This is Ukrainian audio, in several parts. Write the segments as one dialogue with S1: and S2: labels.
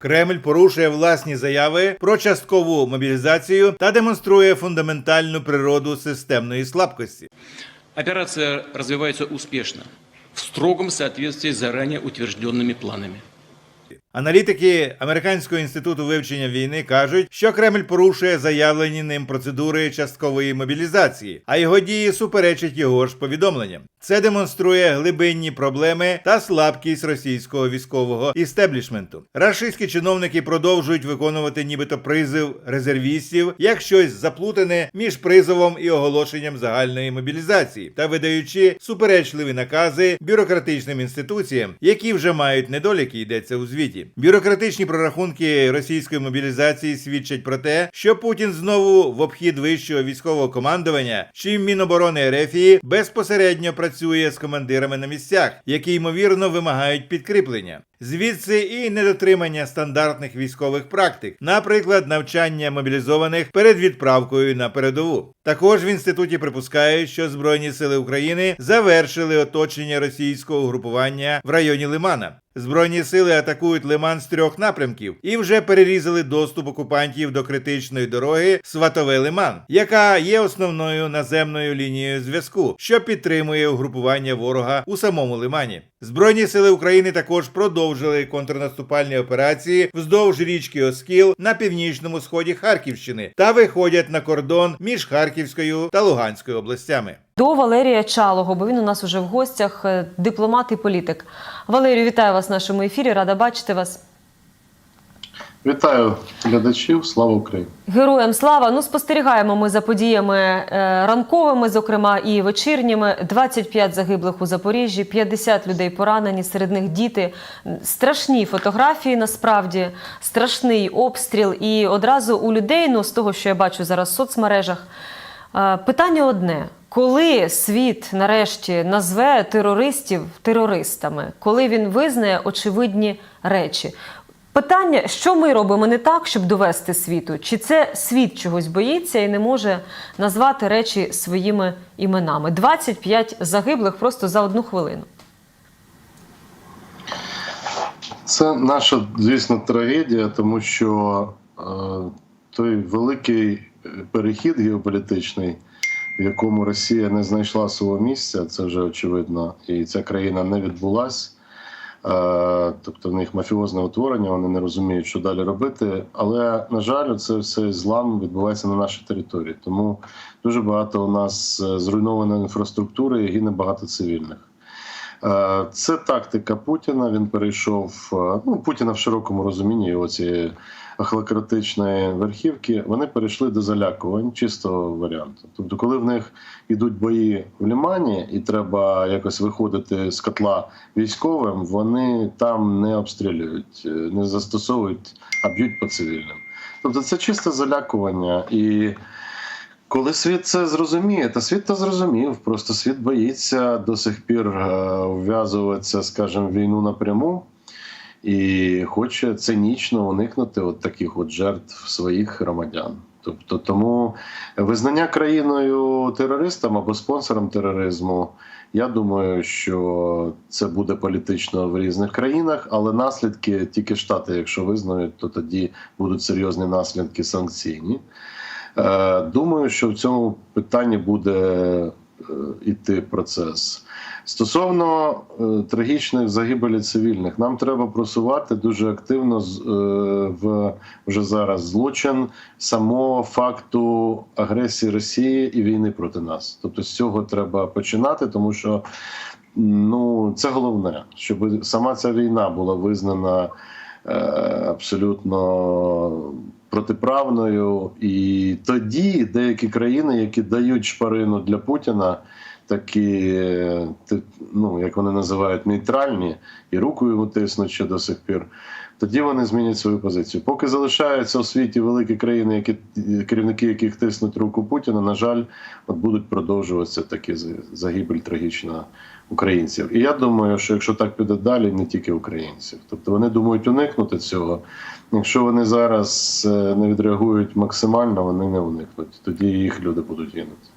S1: Кремль порушує власні заяви про часткову мобілізацію та демонструє фундаментальну природу системної слабкості.
S2: Операція розвивається успішно в строгому соответствии з заранее утвержденными планами.
S1: Аналітики Американського інституту вивчення війни кажуть, що Кремль порушує заявлені ним процедури часткової мобілізації, а його дії суперечать його ж повідомленням. Це демонструє глибинні проблеми та слабкість російського військового істеблішменту. Рашистські чиновники продовжують виконувати нібито призив резервістів як щось заплутане між призовом і оголошенням загальної мобілізації та видаючи суперечливі накази бюрократичним інституціям, які вже мають недоліки, йдеться у звіті. Бюрократичні прорахунки російської мобілізації свідчать про те, що Путін знову в обхід вищого військового командування, чим Міноборони Ерефії безпосередньо працює з командирами на місцях, які ймовірно вимагають підкріплення. Звідси і недотримання стандартних військових практик, наприклад, навчання мобілізованих перед відправкою на передову. Також в інституті припускають, що Збройні сили України завершили оточення російського угрупування в районі Лимана. Збройні сили атакують Лиман з трьох напрямків і вже перерізали доступ окупантів до критичної дороги Сватове Лиман, яка є основною наземною лінією зв'язку, що підтримує угрупування ворога у самому Лимані. Збройні сили України також продовжили контрнаступальні операції вздовж річки Оскіл на північному сході Харківщини та виходять на кордон між Харківською та Луганською областями.
S3: До Валерія Чалого, бо він у нас уже в гостях, е, дипломат і політик. Валерію, вітаю вас в нашому ефірі. Рада бачити вас.
S4: Вітаю глядачів, слава Україні!
S3: Героям слава! Ну, спостерігаємо ми за подіями е, ранковими, зокрема і вечірніми. 25 загиблих у Запоріжжі, 50 людей поранені, серед них діти. Страшні фотографії, насправді, страшний обстріл. І одразу у людей, ну з того, що я бачу зараз в соцмережах, е, питання одне: коли світ нарешті назве терористів терористами, коли він визнає очевидні речі? Питання, що ми робимо не так, щоб довести світу? Чи це світ чогось боїться і не може назвати речі своїми іменами? 25 загиблих просто за одну хвилину.
S4: Це наша, звісно, трагедія, тому що е, той великий перехід геополітичний, в якому Росія не знайшла свого місця, це вже очевидно, і ця країна не відбулась. Е, тобто в них мафіозне утворення, вони не розуміють, що далі робити. Але на жаль, це все злам відбувається на нашій території. Тому дуже багато у нас е, зруйнованої інфраструктури і гине багато цивільних. Е, Це тактика Путіна. Він перейшов ну Путіна в широкому розумінні його цієї ахлократичної верхівки. Вони перейшли до залякувань чистого варіанту. Тобто, коли в них йдуть бої в Лімані, і треба якось виходити з котла військовим, вони там не обстрілюють, е, не застосовують, а б'ють по цивільним. Тобто, це чисте залякування і. Коли світ це зрозуміє, та світ це зрозумів. Просто світ боїться до сих пір е, вв'язуватися, скажімо, війну напряму і хоче цинічно уникнути от таких от жертв своїх громадян. Тобто, тому визнання країною терористом або спонсором тероризму, я думаю, що це буде політично в різних країнах, але наслідки тільки штати, якщо визнають, то тоді будуть серйозні наслідки санкційні. Е, Думаю, що в цьому питанні буде іти процес. Стосовно е, трагічних загибелі цивільних, нам треба просувати дуже активно е, в вже зараз злочин самого факту агресії Росії і війни проти нас. Тобто з цього треба починати, тому що ну це головне, щоб сама ця війна була визнана е, абсолютно протиправною. І тоді деякі країни, які дають шпарину для Путіна, такі, вони називають, нейтральні, і руку йому тиснуть ще до сих пір. Тоді вони змінять свою позицію. Поки залишаються у світі великі країни, які керівники яких тиснуть руку Путіна, на жаль, от будуть продовжуватися такі за- загибель трагічна українців. І я думаю, що якщо так піде далі, не тільки українців. Тобто вони думають уникнути цього. Якщо вони зараз е, не відреагують максимально, вони не уникнуть. Тоді їх люди будуть гинути.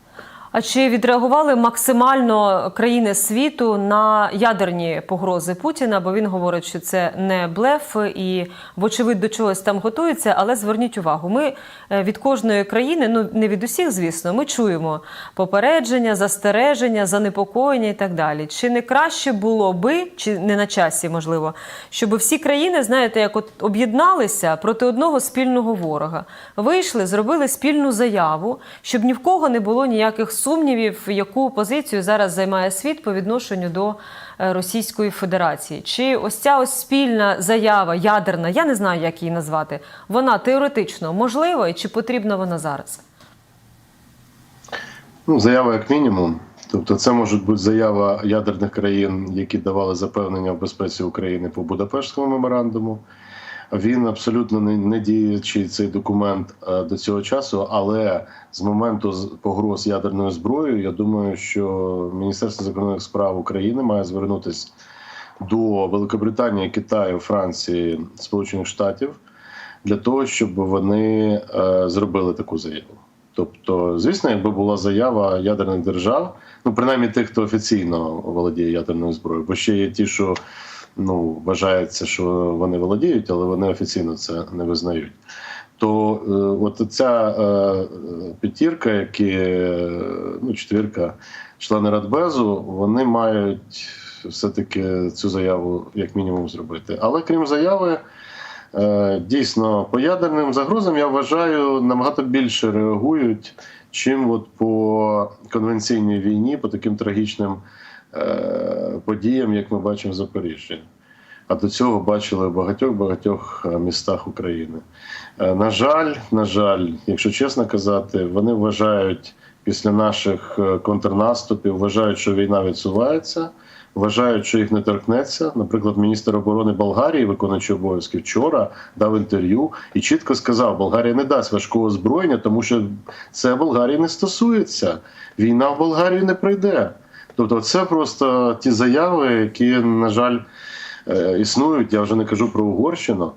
S3: А чи відреагували максимально країни світу на ядерні погрози Путіна? Бо він говорить, що це не блеф і, вочевидь, до чогось там готується. Але зверніть увагу, ми е, від кожної країни, ну не від усіх, звісно, ми чуємо попередження, застереження, занепокоєння і так далі. Чи не краще було би, чи не на часі, можливо, щоб всі країни, знаєте, як от об'єдналися проти одного спільного ворога, вийшли, зробили спільну заяву, щоб ні в кого не було ніяких сумнівів, яку позицію зараз займає світ по відношенню до е, Російської Федерації. Чи ось ця ось спільна заява ядерна, я не знаю, як її назвати, вона теоретично можлива і чи потрібна вона зараз?
S4: Ну, заява як мінімум. Тобто, це може бути заява ядерних країн, які давали запевнення в безпеці України по Будапештському меморандуму. Він абсолютно не, не діючий цей документ е, до цього часу, але з моменту погроз ядерною зброєю, я думаю, що Міністерство закордонних справ України має звернутися до Великобританії, Китаю, Франції, Сполучених Штатів для того, щоб вони е, зробили таку заяву. Тобто, звісно, якби була заява ядерних держав, ну принаймні тих, хто офіційно володіє ядерною зброєю, бо ще є ті, що ну вважається, що вони володіють, але вони офіційно це не визнають. То е, от ця е, п'ятірка, які е, ну четвірка, члени Радбезу, вони мають все-таки цю заяву як мінімум зробити. Але крім заяви, Е, Дійсно, по ядерним загрозам я вважаю набагато більше реагують, чим от по конвенційній війні, по таким трагічним е, подіям, як ми бачимо в Запоріжжі. А до цього бачили в багатьох багатьох е, містах України. Е, На жаль, на жаль, якщо чесно казати, вони вважають після наших е, контрнаступів, вважають, що війна відсувається вважають, що їх не торкнеться. Наприклад, міністр оборони Болгарії, виконуючий обов'язки, вчора дав інтерв'ю і чітко сказав: Болгарія не дасть важкого озброєння, тому що це Болгарії не стосується. Війна в Болгарію не прийде. Тобто, це просто ті заяви, які, на жаль, е, існують. Я вже не кажу про Угорщину.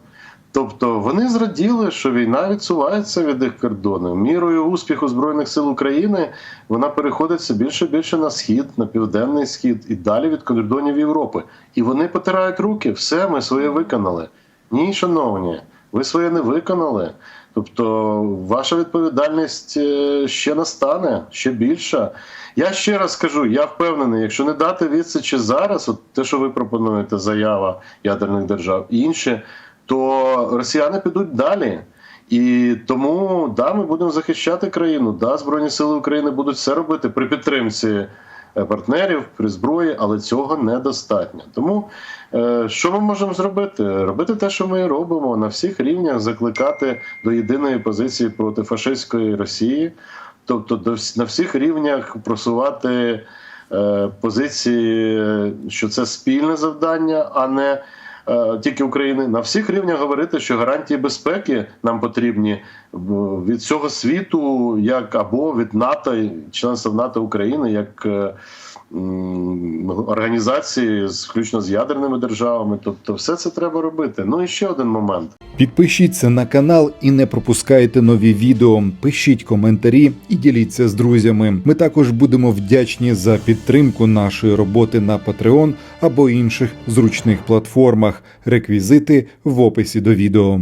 S4: Тобто вони зраділи, що війна відсувається від їх кордонів. Мірою успіху Збройних сил України вона переходить все більше і більше на схід, на південний схід і далі від кордонів Європи. І вони потирають руки. Все, ми своє виконали. Ні, шановні, ви своє не виконали. Тобто, ваша відповідальність е, ще настане, ще більша. Я ще раз скажу, я впевнений, якщо не дати відсічі зараз, от те, що ви пропонуєте, заява ядерних держав і інше, то росіяни підуть далі. І тому да, ми будемо захищати країну. Да, Збройні сили України будуть все робити при підтримці партнерів, при зброї, але цього недостатньо. Тому е, що ми можемо зробити? Робити те, що ми робимо, на всіх рівнях закликати до єдиної позиції проти фашистської Росії, тобто на всіх рівнях просувати е, позиції, що це спільне завдання, а не е, тільки України. На всіх рівнях говорити, що гарантії безпеки нам потрібні від цього світу, як або від НАТО, членства НАТО України, як е, організації, включно з ядерними державами. Тобто, все це треба робити. Ну і ще один момент.
S5: Підпишіться на канал і не пропускайте нові відео. Пишіть коментарі і діліться з друзями. Ми також будемо вдячні за підтримку нашої роботи на Patreon або інших зручних платформах. Реквізити в описі до відео.